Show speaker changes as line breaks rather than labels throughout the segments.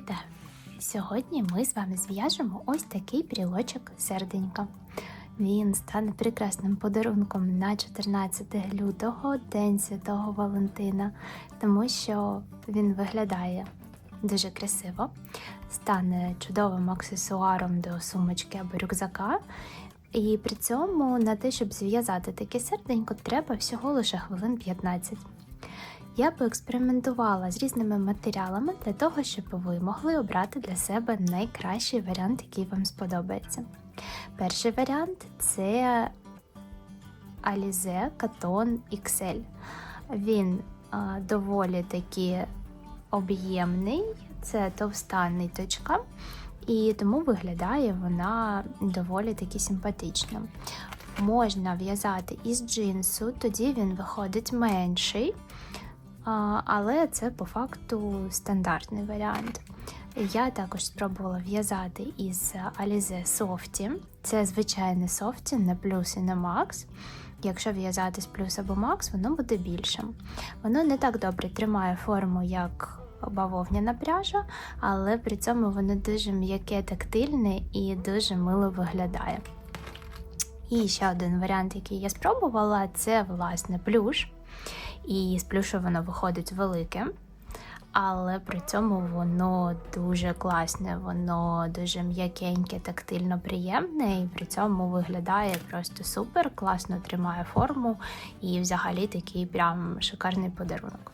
Вітаю! Сьогодні ми з вами зв'яжемо ось такий брілочок серденька. Він стане прекрасним подарунком на 14 лютого, День Святого Валентина, тому що він виглядає дуже красиво, стане чудовим аксесуаром до сумочки або рюкзака. І при цьому на те, щоб зв'язати таке серденько, треба всього лише хвилин 15. Я поекспериментувала з різними матеріалами для того, щоб ви могли обрати для себе найкращий варіант, який вам сподобається. Перший варіант це Alize Caton XL. Він а, доволі таки об'ємний, це товста ниточка, і тому виглядає вона доволі таки симпатично. Можна в'язати із джинсу, тоді він виходить менший. Але це по факту стандартний варіант. Я також спробувала в'язати із Alize Softy. Це звичайне софті, не плюс і не макс. Якщо в'язати з плюс або макс, воно буде більшим. Воно не так добре тримає форму, як бавовняна пряжа, але при цьому воно дуже м'яке, тактильне і дуже мило виглядає. І ще один варіант, який я спробувала, це власне плюш. І з плюшу воно виходить велике, але при цьому воно дуже класне, воно дуже м'якеньке, тактильно приємне, і при цьому виглядає просто супер, класно тримає форму і взагалі такий прям шикарний подарунок.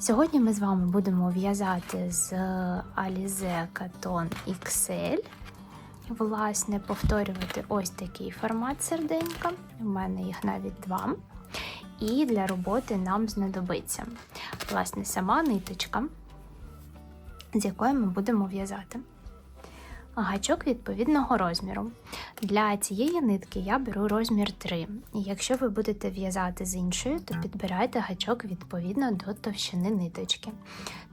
Сьогодні ми з вами будемо в'язати з Alize Caton XL. Власне, повторювати ось такий формат серденька. У мене їх навіть два. І для роботи нам знадобиться власне сама ниточка, з якої ми будемо в'язати. Гачок відповідного розміру. Для цієї нитки я беру розмір 3. І якщо ви будете в'язати з іншою, то підбирайте гачок відповідно до товщини ниточки.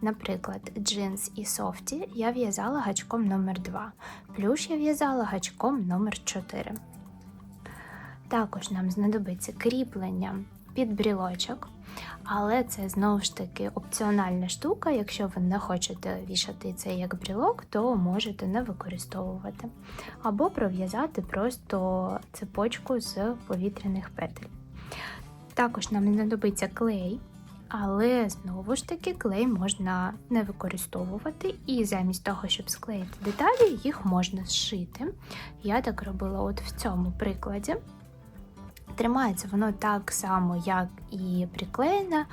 Наприклад, джинс і софті я в'язала гачком номер 2 плюш я в'язала гачком номер 4 Також нам знадобиться кріплення під брілочок. Але це знову ж таки опціональна штука. Якщо ви не хочете вішати це як брілок, то можете не використовувати. Або пров'язати просто цепочку з повітряних петель. Також нам знадобиться клей, але знову ж таки клей можна не використовувати, і замість того, щоб склеїти деталі, їх можна зшити. Я так робила от в цьому прикладі. Тримається воно так само, як і приклеєне,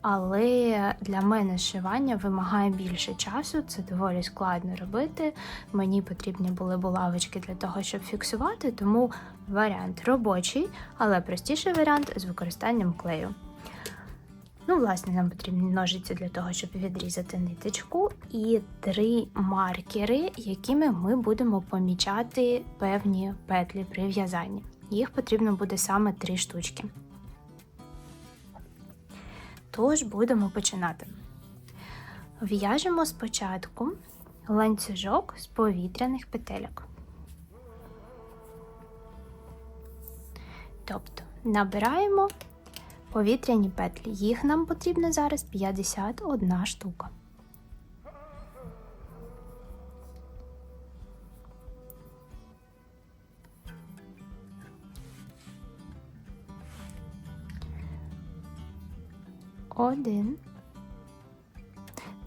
але для мене зшивання вимагає більше часу, це доволі складно робити. Мені потрібні були булавочки для того, щоб фіксувати, тому варіант робочий, але простіший варіант з використанням клею. Ну, власне, нам потрібні ножиці для того, щоб відрізати ниточку, і три маркери, якими ми будемо помічати певні петлі при в'язанні. Їх потрібно буде саме три штучки. Тож будемо починати. В'яжемо спочатку ланцюжок з повітряних петельок. Тобто набираємо повітряні петлі. Їх нам потрібно зараз 51 штука. Один.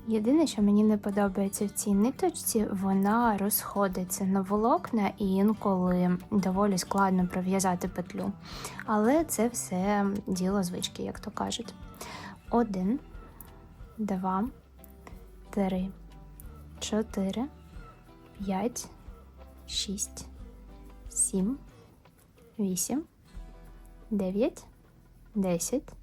Єдине, що мені не подобається в цій ниточці, вона розходиться на волокна і інколи доволі складно пров'язати петлю. Але це все діло звички, як то кажуть. Один, два, три, чотири, п'ять, шість, сім, вісім, дев'ять, десять.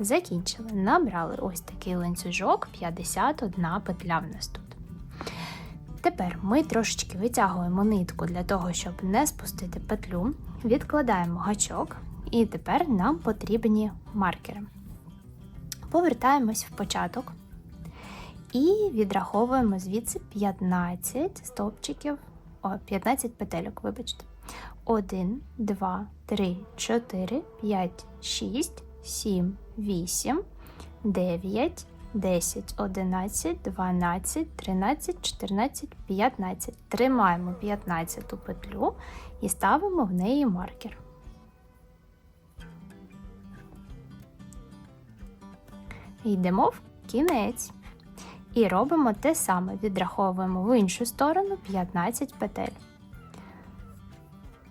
Закінчили. Набрали ось такий ланцюжок, 51 петля в нас тут. Тепер ми трошечки витягуємо нитку для того, щоб не спустити петлю, відкладаємо гачок, і тепер нам потрібні маркери. Повертаємось в початок і відраховуємо звідси 15 стовпчиків, о, 15 петельок, вибачте. 1, 2, 3, 4, 5, 6, 7, 8, 9, 10, 11, 12, 13, 14, 15. Тримаємо 15 петлю і ставимо в неї маркер. Йдемо в кінець. І робимо те саме, відраховуємо в іншу сторону 15 петель.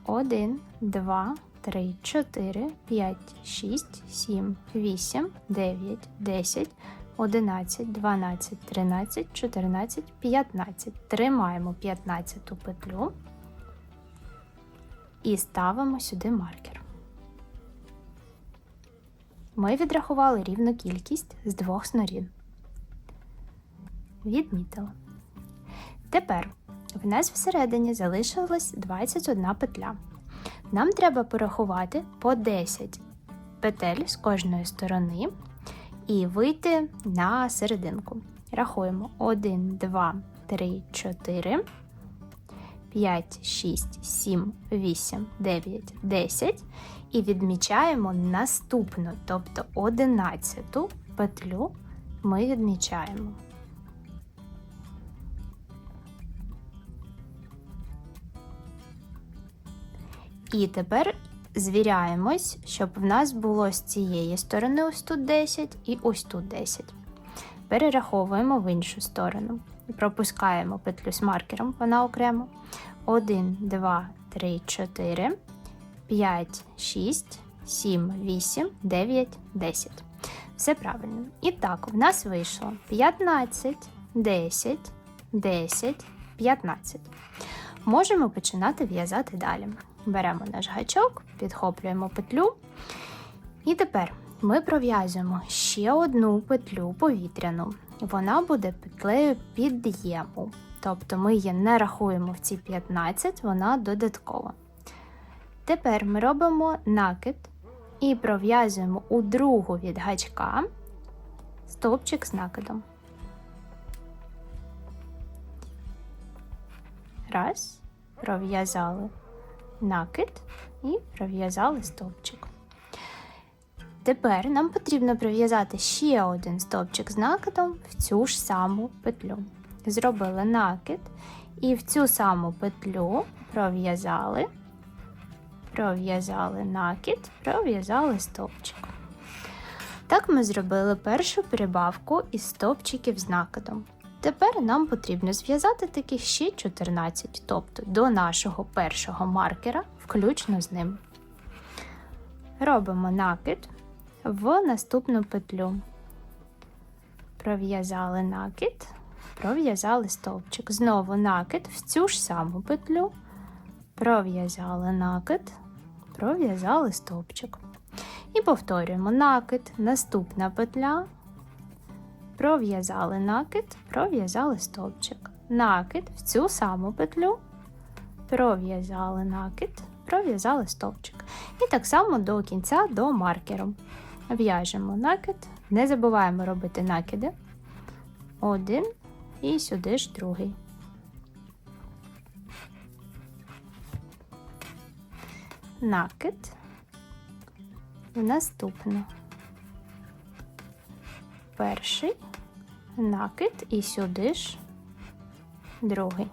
1, 2, 3, 4, 5, 6, 7, 8, 9, 10, 11, 12, 13, 14, 15. Тримаємо 15 петлю і ставимо сюди маркер. Ми відрахували рівну кількість з двох снорін. Відмітила. Тепер в нас всередині залишилась 21 петля. Нам треба порахувати по 10 петель з кожної сторони і вийти на серединку. Рахуємо 1, 2, 3, 4, 5, 6, 7, 8, 9, 10 і відмічаємо наступну, тобто 11 петлю ми відмічаємо. І тепер звіряємось, щоб в нас було з цієї сторони ось тут 10 і ось тут 10. Перераховуємо в іншу сторону. Пропускаємо петлю з маркером, вона окремо. 1, 2, 3, 4, 5, 6, 7, 8, 9, 10. Все правильно. І так, в нас вийшло 15, 10, 10, 15. Можемо починати в'язати далі. Беремо наш гачок, підхоплюємо петлю. І тепер ми пров'язуємо ще одну петлю повітряну. Вона буде петлею під'єму. Тобто ми її не рахуємо в ці 15, вона додаткова. Тепер ми робимо накид і пров'язуємо у другу від гачка стовпчик з накидом. Раз, пров'язали накид і пров'язали стовпчик. Тепер нам потрібно пров'язати ще один стовпчик з накидом в цю ж саму петлю. Зробили накид і в цю саму петлю пров'язали, пров'язали накид, пров'язали стовпчик. Так ми зробили першу прибавку із стовпчиків з накидом. Тепер нам потрібно зв'язати таких ще 14, тобто до нашого першого маркера, включно з ним. Робимо накид в наступну петлю. Пров'язали накид, пров'язали стовпчик. Знову накид в цю ж саму петлю, пров'язали накид, пров'язали стовпчик. І повторюємо накид, наступна петля, пров'язали накид, пров'язали стовпчик. Накид в цю саму петлю, пров'язали накид, пров'язали стовпчик. І так само до кінця до маркеру. В'яжемо накид, не забуваємо робити накиди. Один і сюди ж другий. Накид в наступну перший накид і сюди ж другий.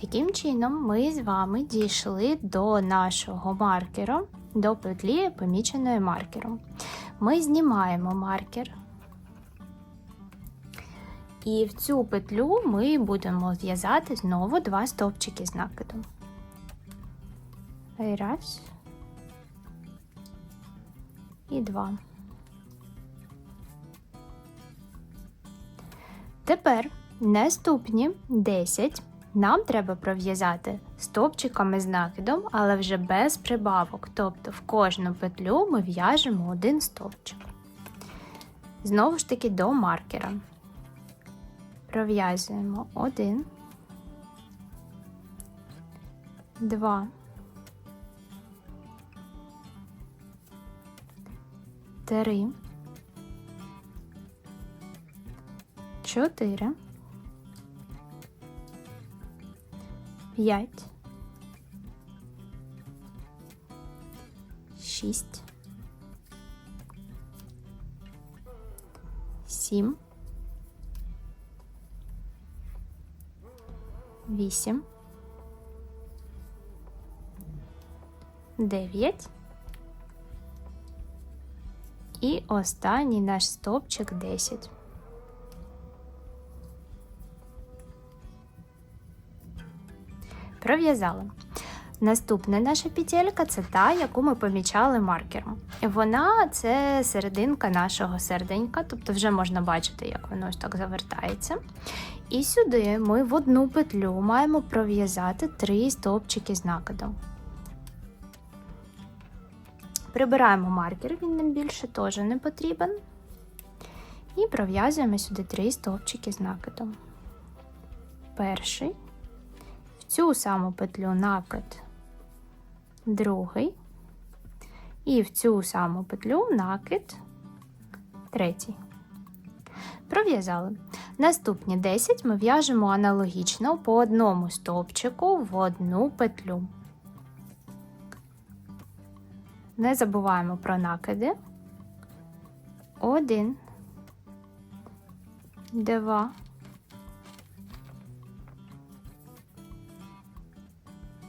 Таким чином, ми з вами дійшли до нашого маркера, до петлі, поміченої маркером. Ми знімаємо маркер. І в цю петлю ми будемо в'язати знову два стовпчики з накидом. Раз. І два. Тепер наступні 10 нам треба пров'язати стовпчиками з накидом, але вже без прибавок. Тобто в кожну петлю ми в'яжемо один стовпчик. Знову ж таки до маркера. Пров'язуємо один, два, три, чотири, п'ять, шість, сім, вісім, дев'ять. І останній наш стовпчик 10. Пров'язали. Наступна наша петелька це та, яку ми помічали маркером. Вона це серединка нашого серденька, тобто вже можна бачити, як воно ось так завертається. І сюди ми в одну петлю маємо пров'язати три стовпчики з накидом. Прибираємо маркер, він нам більше теж не потрібен. І пров'язуємо сюди три стовпчики з накидом. Перший, цю саму петлю накид, другий, і в цю саму петлю накид, третій. Пров'язали. Наступні 10 ми в'яжемо аналогічно по одному стовпчику в одну петлю. Не забуваємо про накиди. Один, два,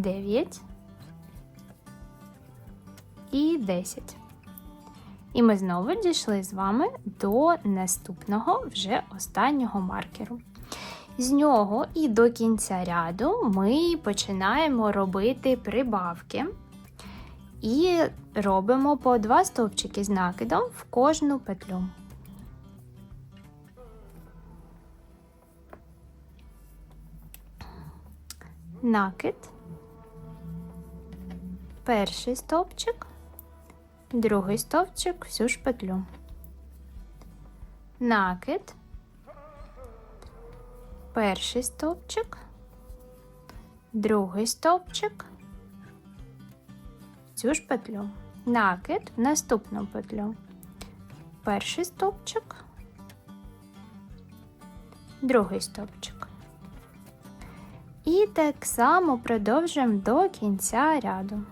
дев'ять і десять. І ми знову дійшли з вами до наступного вже останнього маркеру. З нього і до кінця ряду ми починаємо робити прибавки. І робимо по два стовпчики з накидом в кожну петлю. Накид, перший стовпчик, другий стовпчик, всю ж петлю. Накид, перший стовпчик, другий стовпчик, цю ж петлю, накид в наступну петлю. Перший стовпчик, другий стовпчик. І так само продовжуємо до кінця ряду.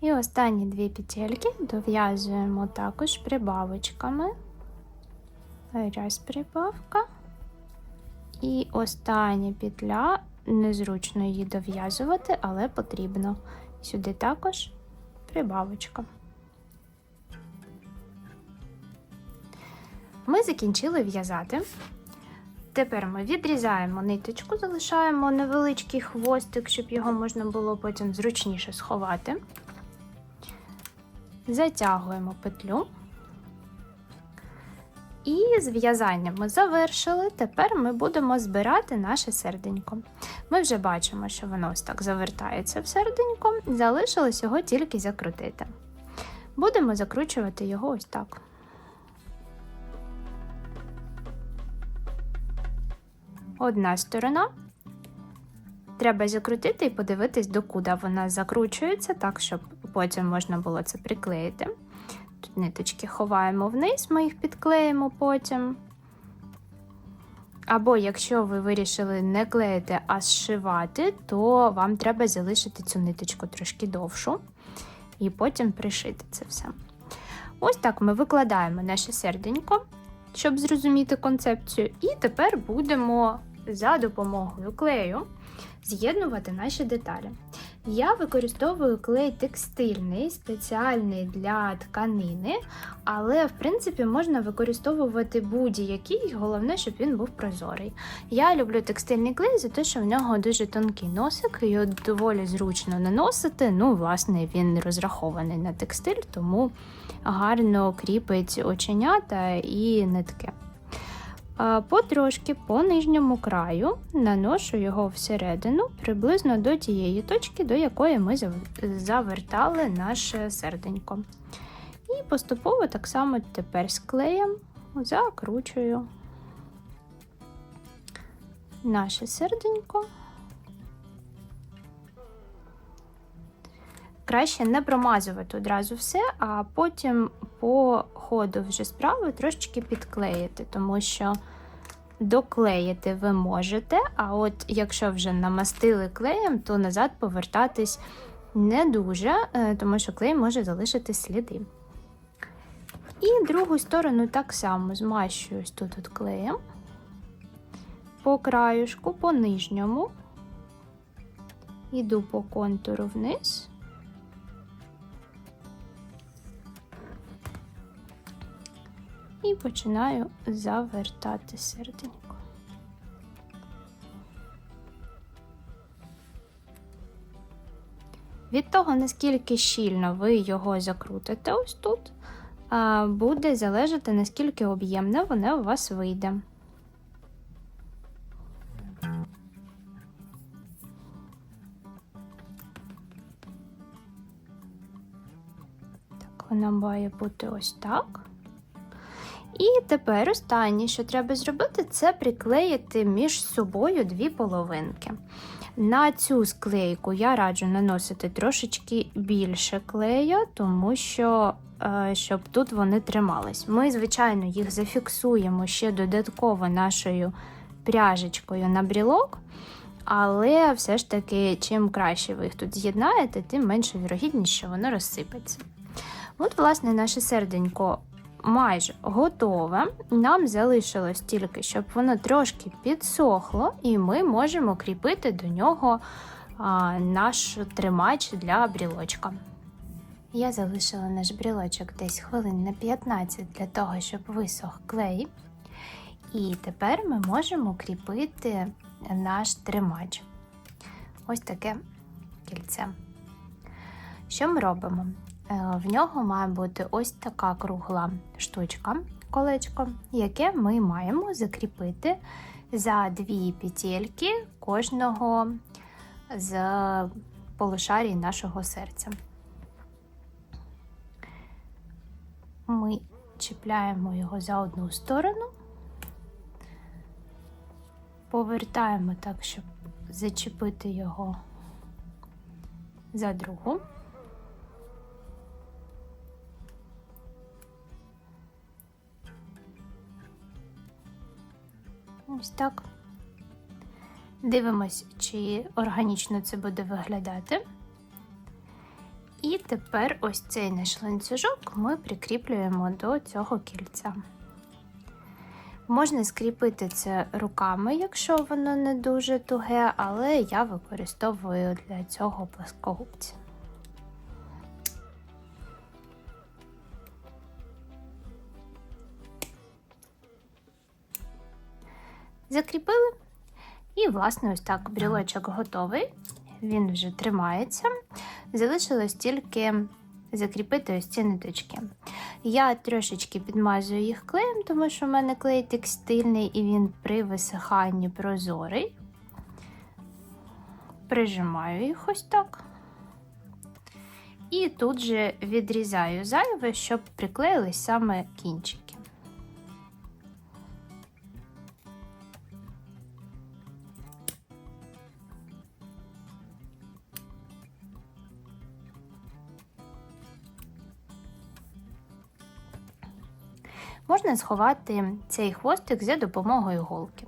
І останні дві петельки дов'язуємо також прибавочками. Раз прибавка. І остання петля, незручно її дов'язувати, але потрібно. Сюди також прибавочка. Ми закінчили в'язати. Тепер ми відрізаємо ниточку, залишаємо невеличкий хвостик, щоб його можна було потім зручніше сховати. Затягуємо петлю. І з ми завершили. Тепер ми будемо збирати наше серденько. Ми вже бачимо, що воно ось так завертається в серденько, залишилось його тільки закрутити. Будемо закручувати його ось так. Одна сторона. Треба закрутити і подивитись, докуди вона закручується, так, щоб потім можна було це приклеїти. Тут ниточки ховаємо вниз, ми їх підклеїмо потім. Або якщо ви вирішили не клеїти, а зшивати, то вам треба залишити цю ниточку трошки довшу і потім пришити це все. Ось так ми викладаємо наше серденько, щоб зрозуміти концепцію. І тепер будемо за допомогою клею з'єднувати наші деталі. Я використовую клей текстильний, спеціальний для тканини, але в принципі можна використовувати будь-який, головне, щоб він був прозорий. Я люблю текстильний клей за те, що в нього дуже тонкий носик, його доволі зручно наносити. Ну, власне, він розрахований на текстиль, тому гарно кріпить оченята і нитки. Потрошки по нижньому краю наношу його всередину приблизно до тієї точки, до якої ми завертали наше серденько. І поступово так само тепер з клеєм закручую наше серденько. Краще не промазувати одразу все, а потім по ходу вже справи трошечки підклеїти, тому що доклеїти ви можете, а от якщо вже намастили клеєм, то назад повертатись не дуже, е, тому що клей може залишити сліди. І другу сторону так само змащую тут от клеєм по краюшку, по нижньому, йду по контуру вниз. І починаю завертати серденько. Від того, наскільки щільно ви його закрутите ось тут, буде залежати, наскільки об'ємне воно у вас вийде. Вона має бути ось так. І тепер останнє, що треба зробити, це приклеїти між собою дві половинки. На цю склейку я раджу наносити трошечки більше клея, тому що, е, щоб тут вони тримались. Ми, звичайно, їх зафіксуємо ще додатково нашою пряжечкою на брілок, але все ж таки, чим краще ви їх тут з'єднаєте, тим менше вірогідність, що воно розсипеться. От, власне, наше серденько майже готове. Нам залишилось тільки, щоб воно трошки підсохло, і ми можемо кріпити до нього а, наш тримач для брілочка. Я залишила наш брілочок десь хвилин на 15 для того, щоб висох клей. І тепер ми можемо кріпити наш тримач. Ось таке кільце. Що ми робимо? Е, в нього має бути ось така кругла штучка, колечко, яке ми маємо закріпити за дві петельки кожного з полушарій нашого серця. Ми чіпляємо його за одну сторону, повертаємо так, щоб зачепити його за другу. Ось так. Дивимось, чи органічно це буде виглядати. І Тепер ось цей наш ланцюжок ми прикріплюємо до цього кільця. Можна скріпити це руками, якщо воно не дуже туге, але я використовую для цього плоскогубці. Закріпили. І, власне, ось так брілочок готовий. Він вже тримається. Залишилось тільки закріпити ось ці ниточки. Я трошечки підмазую їх клеєм, тому що в мене клей текстильний і він при висиханні прозорий. Прижимаю їх ось так. І тут же відрізаю зайве, щоб приклеїлись саме кінчики. Можна сховати цей хвостик за допомогою голки.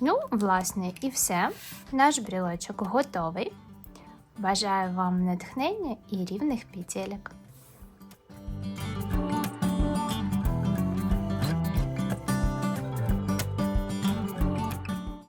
Ну, власне, і все. Наш брілочок готовий. Бажаю вам натхнення і рівних петелек.